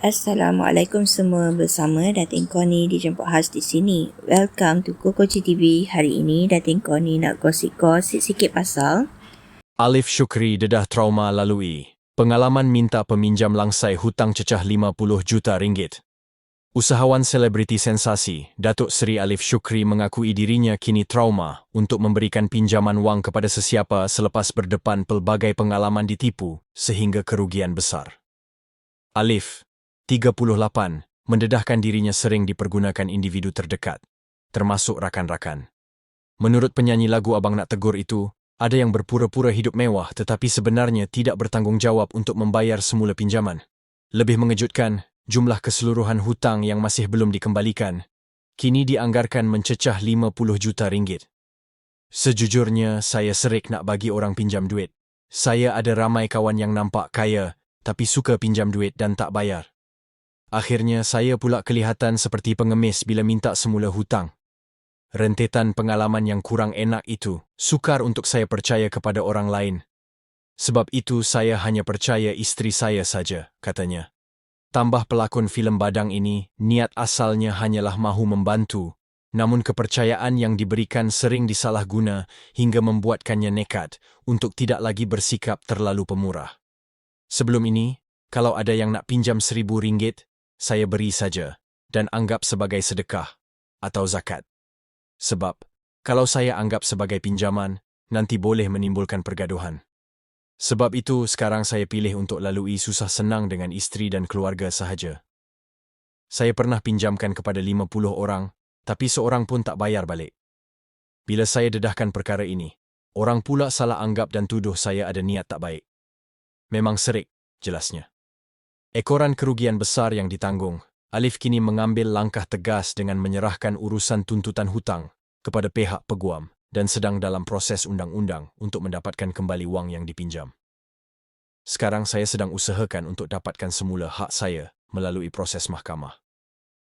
Assalamualaikum semua bersama Datin Koni dijemput khas di sini. Welcome to Kokoci TV. Hari ini Datin Koni nak gosip-gosip sikit pasal Alif Syukri dedah trauma lalui. Pengalaman minta peminjam langsai hutang cecah 50 juta ringgit. Usahawan selebriti sensasi, Datuk Seri Alif Syukri mengakui dirinya kini trauma untuk memberikan pinjaman wang kepada sesiapa selepas berdepan pelbagai pengalaman ditipu sehingga kerugian besar. Alif, 38, mendedahkan dirinya sering dipergunakan individu terdekat, termasuk rakan-rakan. Menurut penyanyi lagu Abang Nak Tegur itu, ada yang berpura-pura hidup mewah tetapi sebenarnya tidak bertanggungjawab untuk membayar semula pinjaman. Lebih mengejutkan, jumlah keseluruhan hutang yang masih belum dikembalikan kini dianggarkan mencecah 50 juta ringgit. Sejujurnya, saya serik nak bagi orang pinjam duit. Saya ada ramai kawan yang nampak kaya tapi suka pinjam duit dan tak bayar. Akhirnya saya pula kelihatan seperti pengemis bila minta semula hutang. Rentetan pengalaman yang kurang enak itu sukar untuk saya percaya kepada orang lain. Sebab itu saya hanya percaya isteri saya saja, katanya. Tambah pelakon filem Badang ini, niat asalnya hanyalah mahu membantu, namun kepercayaan yang diberikan sering disalahguna hingga membuatkannya nekat untuk tidak lagi bersikap terlalu pemurah. Sebelum ini, kalau ada yang nak pinjam seribu ringgit, saya beri saja dan anggap sebagai sedekah atau zakat. Sebab, kalau saya anggap sebagai pinjaman, nanti boleh menimbulkan pergaduhan. Sebab itu, sekarang saya pilih untuk lalui susah senang dengan isteri dan keluarga sahaja. Saya pernah pinjamkan kepada 50 orang, tapi seorang pun tak bayar balik. Bila saya dedahkan perkara ini, orang pula salah anggap dan tuduh saya ada niat tak baik. Memang serik, jelasnya. Ekoran kerugian besar yang ditanggung, Alif kini mengambil langkah tegas dengan menyerahkan urusan tuntutan hutang kepada pihak peguam dan sedang dalam proses undang-undang untuk mendapatkan kembali wang yang dipinjam. Sekarang saya sedang usahakan untuk dapatkan semula hak saya melalui proses mahkamah.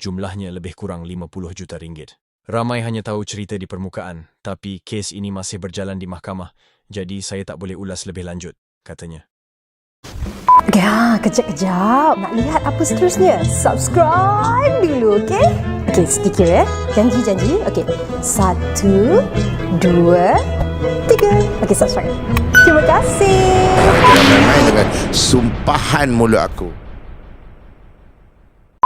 Jumlahnya lebih kurang 50 juta ringgit. Ramai hanya tahu cerita di permukaan, tapi kes ini masih berjalan di mahkamah, jadi saya tak boleh ulas lebih lanjut, katanya. Ya, kejap-kejap. Nak lihat apa seterusnya? Subscribe dulu, okey? Okey, sedikit ya. Janji-janji. Okey. Satu, dua, tiga. Okey, subscribe. Terima kasih. Dengan sumpahan mulut aku.